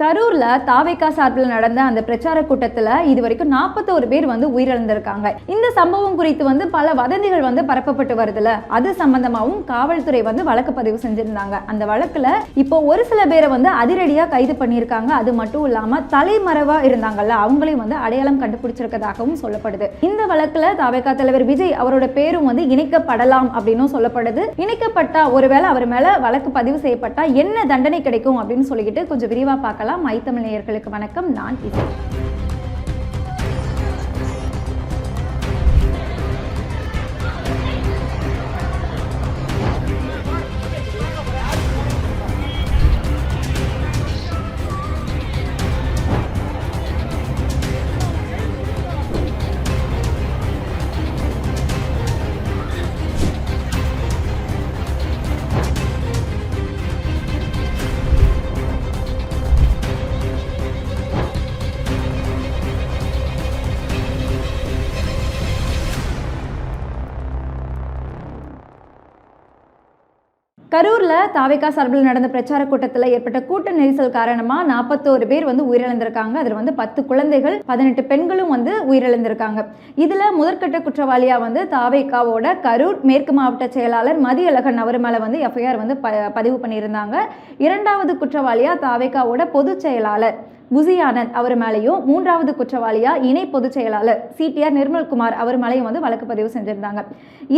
கரூர்ல தாவேக்கா சார்பில் நடந்த அந்த பிரச்சார கூட்டத்துல இது வரைக்கும் நாற்பத்தோரு பேர் வந்து உயிரிழந்திருக்காங்க. இந்த சம்பவம் குறித்து வந்து பல வதந்திகள் வந்து பரப்பப்பட்டு வருதுல. அது சம்பந்தமாவும் காவல்துறை வந்து வழக்கு பதிவு செஞ்சிருந்தாங்க. அந்த வழக்குல இப்போ ஒரு சில பேரை வந்து அதிரடியா கைது பண்ணியிருக்காங்க. அது மட்டும் இல்லாம தலைமறைவா இருந்தாங்கல்ல அவங்களையும் வந்து அடையாளம் கண்டுபிடிச்சிருக்கதாகவும் சொல்லப்படுது. இந்த வழக்குல தாவேக்கா தலைவர் விஜய் அவரோட பேரும் வந்து இணைக்கப்படலாம் அப்படின்னும் சொல்லப்படுது. இணைக்கப்பட்டா ஒருவேளை அவர் மேல வழக்கு பதிவு செய்யப்பட்டா என்ன தண்டனை கிடைக்கும் அப்படின்னு சொல்லிக்கிட்டு கொஞ்சம் விரிவா பார்க்கலாம். பார்க்கலாம். மைத்தமிழ் நேயர்களுக்கு வணக்கம். நான் இசை. கரூரில் தாவேக்கா சார்பில் நடந்த பிரச்சார கூட்டத்தில் ஏற்பட்ட கூட்ட நெரிசல் காரணமாக நாற்பத்தோரு பேர் வந்து உயிரிழந்திருக்காங்க. அதில் வந்து பத்து குழந்தைகள் பதினெட்டு பெண்களும் வந்து உயிரிழந்திருக்காங்க. இதில் முதற்கட்ட குற்றவாளியாக வந்து தாவேக்காவோட கரூர் மேற்கு மாவட்ட செயலாளர் மதியழகன் அவர் மேலே வந்து எஃப்ஐஆர் வந்து ப பதிவு பண்ணியிருந்தாங்க. இரண்டாவது குற்றவாளியாக தாவேக்காவோட பொதுச் செயலாளர் புசி ஆனந்த் அவர் மேலேயும் மூன்றாவது குற்றவாளியா இணை பொதுச் செயலாளர் சிடிஆர் நிர்மல்குமார் அவர் மேலேயும் வந்து வழக்கு பதிவு செஞ்சுருந்தாங்க.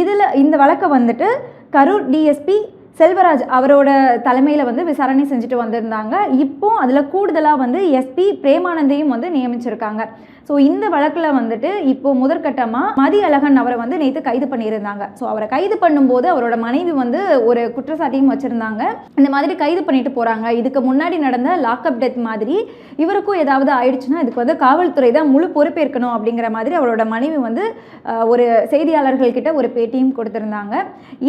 இதில் இந்த வழக்கை வந்துட்டு கரூர் டிஎஸ்பி செல்வராஜ் அவரோட தலைமையில் வந்து விசாரணை செஞ்சுட்டு வந்திருந்தாங்க. இப்போ அதில் கூடுதலாக வந்து எஸ்பி பிரேமானந்தையும் வந்து நியமிச்சிருக்காங்க. ஸோ இந்த வழக்கில் வந்துட்டு இப்போ முதற்கட்டமாக மதி அழகன் அவரை வந்து நேற்று கைது பண்ணியிருந்தாங்க. ஸோ அவரை கைது பண்ணும்போது அவரோட மனைவி வந்து ஒரு குற்றச்சாட்டையும் வச்சுருந்தாங்க. இந்த மாதிரி கைது பண்ணிட்டு போகிறாங்க இதுக்கு முன்னாடி நடந்த லாக்அப் டெத் மாதிரி இவருக்கும் ஏதாவது ஆயிடுச்சுன்னா இதுக்கு வந்து காவல்துறை தான் முழு பொறுப்பேற்கணும் அப்படிங்கிற மாதிரி அவரோட மனைவி வந்து ஒரு செய்தியாளர்கள்கிட்ட ஒரு பேட்டியும் கொடுத்திருந்தாங்க.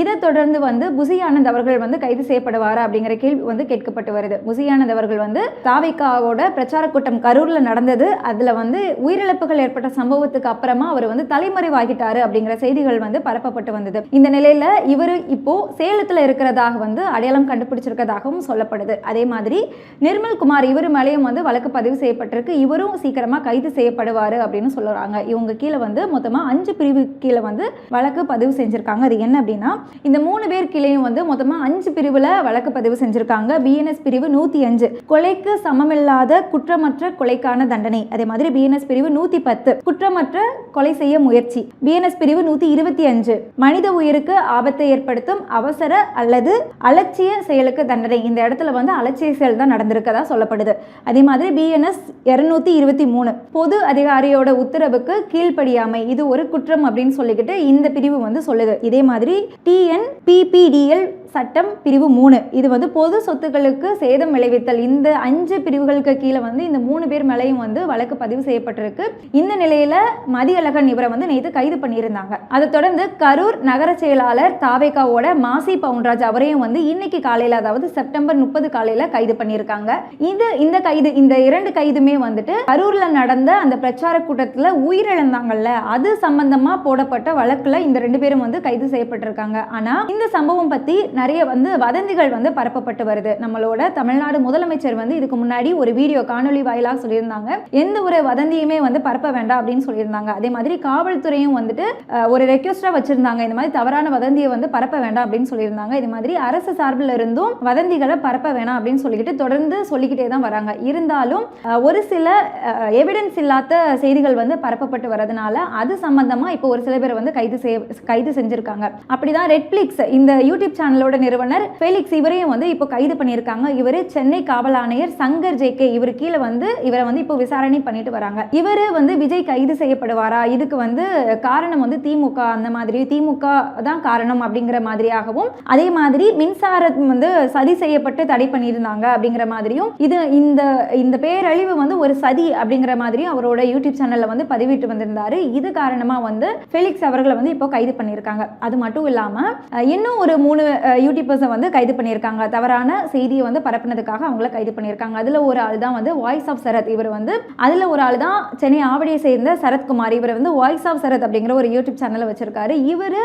இதை தொடர்ந்து வந்து புசி ஆனந்த் அவர்கள் வந்து கைது செய்யப்படுவாரா அப்படிங்கிற கேள்வி வந்து கேட்கப்பட்டு வருது. புசி ஆனந்த் அவர்கள் வந்து தாவைக்காவோட பிரச்சார கூட்டம் கரூர்ல நடந்தது. அதுல வந்து உயிரிழப்புகள் ஏற்பட்ட சம்பவத்துக்கு அப்புறமா அவர் வந்து தலைமறைவாகிட்டாரு அப்படிங்கிற செய்திகள் வந்து பரப்பப்பட்டு வந்தது. இந்த நிலையில இவர் இப்போ சேலத்துல இருக்கிறதாக வந்து அடையாளம் கண்டுபிடிச்சிருக்கதாகவும் சொல்லப்படுது. அதே மாதிரி நிர்மல் குமார் இவர் மேலேயும் வந்து வழக்கு பதிவு செய்யப்பட்டிருக்கு. இவரும் சீக்கிரமா கைது செய்யப்படுவாரு அப்படின்னு சொல்லுறாங்க இவங்க கீழே வந்து மொத்தமா அஞ்சு பிரிவு கீழே வந்து வழக்கு பதிவு செஞ்சிருக்காங்க. அது என்ன அப்படின்னா இந்த மூணு பேர் கீழேயும் வந்து மொத்தமா அஞ்சு பிரிவுல வழக்கு பதிவு செஞ்சிருக்காங்க. பிஎன்எஸ் பிரிவு நூத்தி அஞ்சு. கொலைக்கு சமமில்லாத குற்றமற்ற கொலைக்கான தண்டனை. அதே மாதிரி பிஎன்எஸ் பிரிவு நூத்தி பத்து. குற்றமற்ற கொலை செய்ய முயற்சி. பிஎன்எஸ் பிரிவு நூத்தி இருபத்தி அஞ்சு. மனித உயிருக்கு ஆபத்தை ஏற்படுத்தும் அவசர அல்லது அலட்சிய செயலுக்கு தண்டனை. இந்த இடத்துல வந்து அலட்சிய செயல் தான் நடந்திருக்கதா சொல்லப்படுது. அதே மாதிரி பிஎன்எஸ் இருநூத்தி இருபத்தி மூணு. பொது அதிகாரியோட உத்தரவுக்கு கீழ்ப்படியாமை. இது ஒரு குற்றம் அப்படின்னு சொல்லிக்கிட்டு இந்த பிரிவு வந்து சொல்லுது. இதே மாதிரி டிஎன் பிபிடிஎல் சட்டம் பிரிவு மூணு. இது வந்து பொது சொத்துக்களுக்கு சேதம் விளைவித்தல். இந்த அஞ்சு பிரிவுகளுக்கு கீழே வந்து இந்த மூணு பேர் மேலேயும் வந்து வழக்கு பதிவு செய்யப்பட்டிருக்கு. இந்த நிலையில மதியழகன் இவரை வந்து நேற்று கைது பண்ணியிருந்தாங்க. அதை தொடர்ந்து கரூர் நகர செயலாளர் தாவேகாவோட மாசி பவுன்ராஜ் அவரையும் வந்து இன்னைக்கு காலையில அதாவது செப்டம்பர் முப்பது காலையில கைது பண்ணியிருக்காங்க. இது இந்த கைது இந்த இரண்டு கைதுமே வந்துட்டு கரூர்ல நடந்த அந்த பிரச்சார கூட்டத்தில் உயிரிழந்தாங்கல்ல அது சம்பந்தமா போடப்பட்ட வழக்குல இந்த ரெண்டு பேரும் வந்து கைது செய்யப்பட்டிருக்காங்க. ஆனா இந்த சம்பவம் பத்தி நிறைய வந்து வதந்திகள் வந்து பரப்பப்பட்டு வருது. நம்மளோட தமிழ்நாடு முதலமைச்சர் வந்து இதுக்கு முன்னாடி ஒரு வீடியோ காணொளி வாயிலாக சொல்லியிருந்தாங்க. எந்த ஒரு வதந்தியுமே வந்து பரப்ப வேண்டாம் அப்படின்னு சொல்லியிருந்தாங்க. அதே மாதிரி காவல்துறையும் வந்துட்டு ஒரு ரெக்வஸ்டா வச்சிருந்தாங்க. இந்த மாதிரி தவறான வதந்தியை வந்து பரப்ப வேண்டாம் அப்படின்னு சொல்லியிருந்தாங்க. இது மாதிரி அரசு சார்பில் இருந்தும் வதந்திகளை பரப்ப வேணாம் அப்படின்னு சொல்லிக்கிட்டு தொடர்ந்து சொல்லிக்கிட்டே தான் வராங்க. இருந்தாலும் ஒரு சில எவிடன்ஸ் இல்லாத செய்திகள் வந்து பரப்பப்பட்டு வரதுனால அது சம்பந்தமா இப்போ ஒரு சில பேர் வந்து கைது செய்ய கைது செஞ்சிருக்காங்க. அப்படிதான் ரெட்ஃபிளிக்ஸ் இந்த யூடியூப் சேனலோட நிறுவனர் ஃபெலிக்ஸ் இவரையும் வந்து இப்போ கைது பண்ணியிருக்காங்க. இவர் சென்னை காவல் ஆணையர் சங்கர் ஜேகே இவர் கீழே வந்து இவரை வந்து இப்போ விசாரணை பண்ணிட்டு வராங்க. இவர் வந்து விஜய் கைது செய்யப்படுவாரா? இதுக்கு வந்து காரணம் வந்து திமுக. அந்த மாதிரி திமுக தான் காரணம் அப்படிங்கிற மாதிரியாகவும் அதே மாதிரி மின்சாரம் வந்து சதி செய்யப்பட்டு தடை பண்ணியிருந்தாங்க அப்படிங்கிற மாதிரியும் இது இந்த இந்த பேரழிவு வந்து ஒரு சதி அப்படிங்கிற மாதிரியும் அவரோட யூடியூப் சேனல்ல வந்து பதிவிட்டு வந்திருந்தாரு. இது காரணமா வந்து ஃபெலிக்ஸ் அவர்களை வந்து இப்போ கைது பண்ணியிருக்காங்க. அது மட்டும் இல்லாம இன்னும் ஒரு மூணு யூடியூபர்ஸை வந்து கைது பண்ணியிருக்காங்க. தவறான செய்தியை வந்து பரப்புனதுக்காக அவங்கள கைது பண்ணியிருக்காங்க. அதில் ஒரு ஆள் தான் வந்து வாய்ஸ் ஆஃப் சரத் இவர் வந்து அதில் ஒரு ஆள் தான் சென்னை ஆவடியை சேர்ந்த சரத்குமார். இவர் வந்து வாய்ஸ் ஆஃப் சரத் அப்படிங்கிற ஒரு யூடியூப் சேனலை வச்சுருக்காரு. இவர்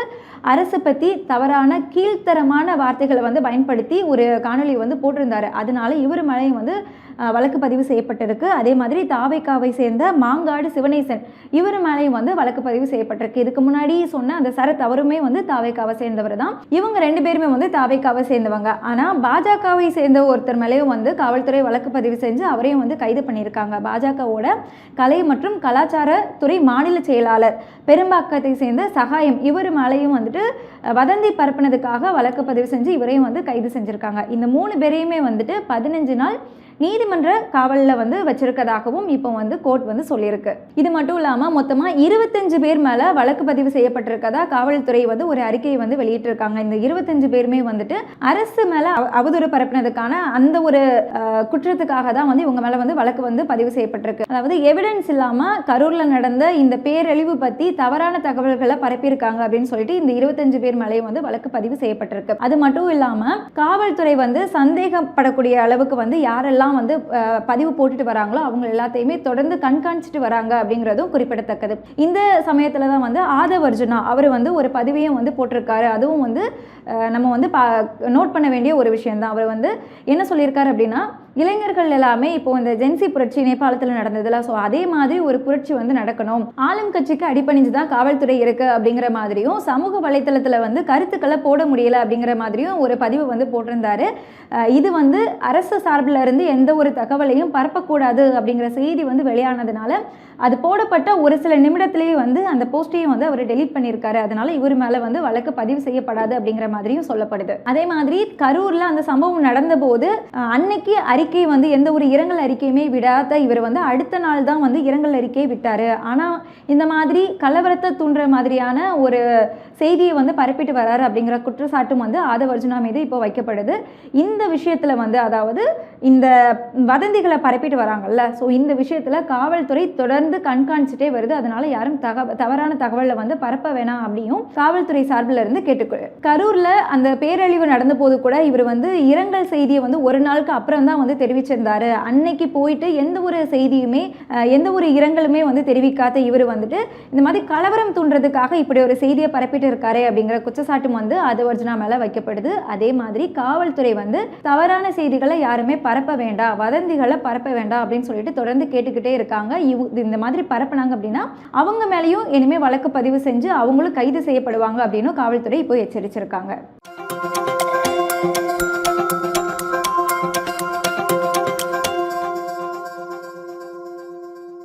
அரசு பற்றி தவறான கீழ்த்தரமான வார்த்தைகளை வந்து பயன்படுத்தி ஒரு காணொலி வந்து போட்டிருந்தார். அதனால இவர் மேலேயும் வந்து வழக்கு பதிவு செய்யப்பட்டிருக்கு. அதே மாதிரி தாவைக்காவை சேர்ந்த மாங்காடு சிவனேசன் இவர் மேலேயும் வந்து வழக்கு பதிவு செய்யப்பட்டிருக்கு. இதுக்கு முன்னாடி சொன்ன அந்த சரத் அவருமே வந்து தாவைக்காவை சேர்ந்தவர் தான் இவங்க ரெண்டு பேருமே வந்து தாவைக்காவை சேர்ந்தவங்க. ஆனால் பாஜகவை சேர்ந்த ஒருத்தர் மேலேயும் வந்து காவல்துறை வழக்கு பதிவு செஞ்சு அவரையும் வந்து கைது பண்ணியிருக்காங்க. பாஜகவோட கலை மற்றும் கலாச்சாரத்துறை மாநில செயலாளர் பெரும்பாக்கத்தை சேர்ந்த சகாயம் இவர் மேலேயும் வந்துட்டு வதந்தி பரப்பினதுக்காக வழக்கு பதிவு செஞ்சு இவரையும் வந்து கைது செஞ்சுருக்காங்க. இந்த மூணு பேரையுமே வந்துட்டு பதினஞ்சு நாள் நீதிமன்ற காவலில் வந்து வச்சிருக்கதாகவும் இப்போ வந்து கோர்ட் வந்து சொல்லியிருக்கு. இது மட்டும் இல்லாமல் மொத்தமாக இருபத்தஞ்சு பேர் மேலே வழக்கு பதிவு செய்யப்பட்டிருக்கதா காவல்துறை வந்து ஒரு அறிக்கையை வந்து வெளியிட்டிருக்காங்க. இந்த இருபத்தஞ்சு பேருமே வந்துட்டு அரசு மேலே அவதூறு பரப்பினதுக்கான அந்த ஒரு குற்றத்துக்காக தான் வந்து இவங்க மேலே வந்து வழக்கு வந்து பதிவு செய்யப்பட்டிருக்கு. அதாவது எவிடன்ஸ் இல்லாமல் கரூரில் நடந்த இந்த பேரழிவு பற்றி தவறான தகவல்களை பரப்பியிருக்காங்க அப்படின்னு சொல்லிட்டு இந்த இருபத்தஞ்சு பேர் மேலேயும் வந்து வழக்கு பதிவு செய்யப்பட்டிருக்கு. அது மட்டும் இல்லாமல் காவல்துறை வந்து சந்தேகப்படக்கூடிய அளவுக்கு வந்து யாரெல்லாம் வந்து பதிவு போட்டுட்டு வராங்களோ அவங்க எல்லாத்தையுமே தொடர்ந்து கண்காணிச்சிட்டு வராங்க அப்படிங்கிறதும் குறிப்பிடத்தக்கது. இந்த சமயத்தில் தான் வந்து ஆதவ் அர்ஜுனா அவர் வந்து ஒரு பதிவையும் வந்து போட்டிருக்காரு. அதுவும் வந்து நம்ம வந்து பா நோட் பண்ண வேண்டிய ஒரு விஷயம்தான். அவர் வந்து என்ன சொல்லியிருக்காரு அப்படின்னா இளைஞர்கள் எல்லாமே இப்போ இந்த ஜென்சி புரட்சி நேபாளத்தில் நடந்ததுல ஸோ அதே மாதிரி ஒரு புரட்சி வந்து நடக்கணும். ஆளும் கட்சிக்கு அடிப்பணிஞ்சு தான் காவல்துறை இருக்கு அப்படிங்கிற மாதிரியும் சமூக வலைத்தளத்தில் வந்து கருத்துக்களை போட முடியல அப்படிங்கிற மாதிரியும் ஒரு பதிவு வந்து போட்டிருந்தாரு. இது வந்து அரசு சார்பில் இருந்து எந்த ஒரு தகவலையும் பரப்பக்கூடாது அப்படிங்கிற செய்தி வந்து வெளியானதுனால அது போடப்பட்ட ஒரு சில நிமிடத்திலேயே வந்து அந்த போஸ்டையும் வந்து அவர் டெலீட் பண்ணியிருக்காரு. அதனால இவர் மேலே வந்து வழக்கு பதிவு செய்யப்படாது அப்படிங்கிற மாதிரியும் சொல்லப்படுது. அதே மாதிரி கரூரில் அந்த சம்பவம் நடந்தபோது அன்னைக்கு அன்னைக்கு அறிக்கை வந்து எந்த ஒரு இரங்கல் அறிக்கையுமே விடாத இவர் வந்து அடுத்த நாள் தான் வந்து இரங்கல் அறிக்கையை விட்டார். ஆனால் இந்த மாதிரி கலவரத்தை தூண்டுற மாதிரியான ஒரு செய்தியை வந்து பரப்பிட்டு வராரு அப்படிங்கிற குற்றச்சாட்டும் வந்து ஆதவ அர்ஜுனா மீது இப்போ வைக்கப்படுது. இந்த விஷயத்தில் வந்து அதாவது இந்த வதந்திகளை பரப்பிட்டு வராங்கல்ல. ஸோ இந்த விஷயத்தில் காவல்துறை தொடர்ந்து கண்காணிச்சுட்டே வருது. அதனால யாரும் தக தவறான தகவலை வந்து பரப்ப வேணாம் அப்படியும் காவல்துறை சார்பில் இருந்து கேட்டுக்கொள் கரூரில் அந்த பேரழிவு நடந்த போது கூட இவர் வந்து இரங்கல் செய்தியை வந்து ஒரு நாளுக்கு அப்புறம் தான் வந்து தெரிவிச்சிருந்தாரு. அன்னைக்கு போயிட்டு எந்த ஒரு செய்தியுமே எந்த ஒரு இரங்கலுமே வந்து தெரிவிக்காத இவர் வந்துட்டு இந்த மாதிரி கலவரம் தூண்டுறதுக்காக இப்படி ஒரு செய்தியை பரப்பிட்டு இருக்காரு அப்படிங்கிற குற்றச்சாட்டும் வந்து அது ஆதவர்ஜுனா மேலே வைக்கப்படுது. அதே மாதிரி காவல்துறை வந்து தவறான செய்திகளை யாருமே பரப்ப வேண்டாம் வதந்திகளை பரப்ப வேண்டாம் அப்படின்னு சொல்லிட்டு தொடர்ந்து கேட்டுக்கிட்டே இருக்காங்க. இவ் இந்த மாதிரி பரப்புனாங்க அப்படின்னா அவங்க மேலேயும் இனிமேல் வழக்கு பதிவு செஞ்சு அவங்களும் கைது செய்யப்படுவாங்க அப்படின்னு காவல்துறை இப்போ எச்சரிச்சிருக்காங்க.